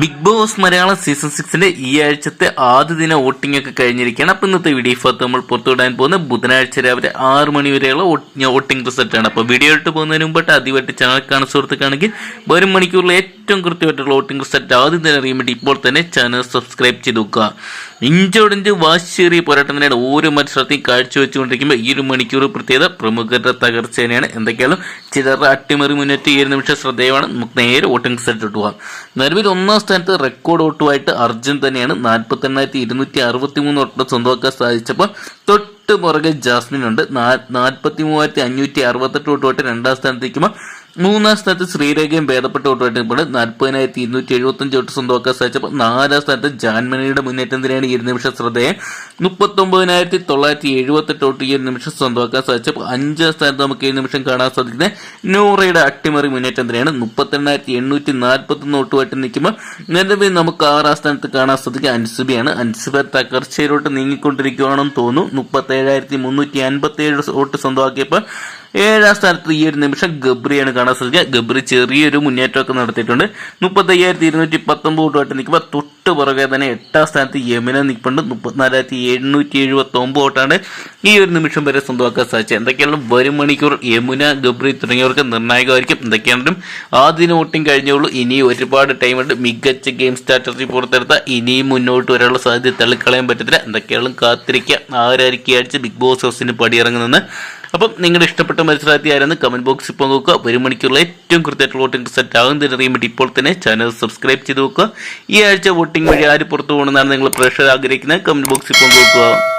Big boss Malayalam season സിക്സിന്റെ ഈ ആഴ്ചത്തെ ആദ്യ ദിന വോട്ടിംഗ് ഒക്കെ കഴിഞ്ഞിരിക്കുകയാണ്. അപ്പൊ ഇന്നത്തെ വീഡിയോ ഭാഗത്ത് നമ്മൾ പുറത്തുവിടാൻ പോകുന്ന ബുധനാഴ്ച രാവിലെ ആറ് മണി വരെയുള്ള വോട്ടിംഗ് റിസൾട്ടാണ്. അപ്പോൾ വീഡിയോ ഇട്ട് പോകുന്നതിന് മുമ്പായിട്ട് ആദ്യമായിട്ട് ചാനൽ കാണുന്ന സുഹൃത്തുക്കാണെങ്കിൽ വരും മണിക്കൂറിൽ കൃത്യമായിട്ടുള്ള വോട്ടിംഗ് റിസൾട്ട് ആദ്യം തന്നെ അറിയാൻ വേണ്ടി ഇപ്പോൾ തന്നെ ചാനൽ സബ്സ്ക്രൈബ് ചെയ്ത് നോക്കുക. ഇഞ്ചോടിഞ്ച് വാശേറിയ പോരാട്ടം തന്നെയാണ് ഓരോ മത്സരത്തെയും കാഴ്ചവെച്ചുകൊണ്ടിരിക്കുമ്പോൾ ഈ ഒരു മണിക്കൂർ പ്രത്യേകത പ്രമുഖരുടെ തകർച്ച തന്നെയാണ്. എന്തൊക്കെയാലും ചിലരുടെ അട്ടിമറി മുന്നേറ്റം ഒരു നിമിഷം ശ്രദ്ധേയമാണ്. നമുക്ക് നേരെ വോട്ടിംഗ് റിസൾട്ട് പോകാം നിലവിൽ ഒന്നാം സ്ഥാനത്ത് റെക്കോർഡ് വോട്ടുമായിട്ട് അർജുൻ തന്നെയാണ്. നാൽപ്പത്തി എണ്ണായിരത്തി ഇരുന്നൂറ്റി അറുപത്തി മൂന്ന് വോട്ട് സ്വന്തമാക്കാൻ സാധിച്ചപ്പോൾ തൊട്ട് പുറകെ ജാസ്മിൻ ഉണ്ട്. നാൽപ്പത്തി മൂവായിരത്തി അഞ്ഞൂറ്റി അറുപത്തെട്ട് വോട്ടുമായിട്ട് രണ്ടാം സ്ഥാനത്തേക്കുമ്പോൾ മൂന്നാം സ്ഥാനത്ത് ശ്രീരേഖയും ഭേദപ്പെട്ട വോട്ടുമായിട്ട് നാൽപ്പതിനായിരത്തി ഇരുന്നൂറ്റി എഴുപത്തഞ്ച് വോട്ട് സ്വന്തമാക്കാൻ സാധിച്ചപ്പോൾ നാലാം സ്ഥാനത്ത് ജാൻമണിയുടെ മുന്നേറ്റം തന്നെയാണ് ഈ നിമിഷം ശ്രദ്ധേയം മുപ്പത്തൊമ്പതിനായിരത്തി തൊള്ളായിരത്തി എഴുപത്തെട്ട് വോട്ട് ഈ ഒരു നിമിഷം സ്വന്തമാക്കാൻ സാധിച്ചപ്പോൾ അഞ്ചാം സ്ഥാനത്ത് നമുക്ക് ഈ നിമിഷം കാണാൻ സാധിക്കുന്നത് നൂറയുടെ അട്ടിമറി മുന്നേറ്റം തന്നെയാണ്. മുപ്പത്തെണ്ണായിരത്തി എണ്ണൂറ്റി നാൽപ്പത്തൊന്ന് വോട്ടുമായിട്ട് നിൽക്കുമ്പോൾ നിലവിൽ നമുക്ക് ആറാം സ്ഥാനത്ത് കാണാൻ സാധിക്കുക അൻസുബിയാണ്. അൻസുബ തകർച്ചയിലോട്ട് നീങ്ങിക്കൊണ്ടിരിക്കുകയാണെന്ന് തോന്നുന്നു. മുപ്പത്തേഴായിരത്തി മുന്നൂറ്റി അൻപത്തി ഏഴ് വോട്ട് സ്വന്തമാക്കിയപ്പോൾ ഏഴാം സ്ഥാനത്ത് ഈ ഒരു നിമിഷം ഗബ്രിയാണ് കാണാൻ സാധിക്കുക. ഗബ്രി ചെറിയൊരു മുന്നേറ്റമൊക്കെ നടത്തിയിട്ടുണ്ട്. മുപ്പത്തയ്യായിരത്തി ഇരുന്നൂറ്റി പത്തൊമ്പത് വോട്ടുമായിട്ട് നിൽക്കുമ്പോൾ തൊട്ട് പുറകെ തന്നെ എട്ടാം സ്ഥാനത്ത് യമന നിൽപ്പുണ്ട്. മുപ്പത്തിനാലായിരത്തി എഴുന്നൂറ്റി എഴുപത്തി ഒമ്പത് വോട്ടാണ് ഈ ഒരു നിമിഷം വരെ സ്വന്തമാക്കാൻ സാധിച്ചത്. എന്തൊക്കെയാണ് വരും മണിക്കൂർ യമുന ഗബ്രി തുടങ്ങിയവർക്ക് നിർണായകമായിരിക്കും. എന്തൊക്കെയാണെങ്കിലും ആദ്യ വോട്ടിംഗ് കഴിഞ്ഞുള്ളൂ. ഇനി ഒരുപാട് ടൈമുണ്ട് മികച്ച ഗെയിം സ്ട്രാറ്റജി പുറത്തെടുത്ത ഇനിയും മുന്നോട്ട് വരാനുള്ള സാധ്യത തള്ളിക്കളയാൻ പറ്റത്തില്ല. എന്തൊക്കെയാണ് കാത്തിരിക്കുക ആരായിരിക്കും ആഴ്ച ബിഗ് ബോസ് ഹൗസിന് പടിയിറങ്ങുന്നത് അപ്പം നിങ്ങളുടെ ഇഷ്ടപ്പെട്ട മത്സരാർത്ഥി ആരെന്ന് കമന്റ് ബോക്സിൽ പങ്കുവെക്കുക. ഒരു മണിക്കൂറിൽ ഏറ്റവും കൃത്യമായിട്ട് വോട്ടിംഗ് റിസൾട്ട് ആകുന്നതിന് അറിയാൻ ഇപ്പോൾ തന്നെ ചാനൽ സബ്സ്ക്രൈബ് ചെയ്ത് വെക്കുക. ഈ ആഴ്ച വോട്ടിംഗ് വഴി ആര് പുറത്തു പോകണമെന്നാണ് നിങ്ങൾ പ്രേക്ഷകർ ആഗ്രഹിക്കുന്നത്. കമന്റ് ബോക്സിൽ പങ്കുവെക്കുക.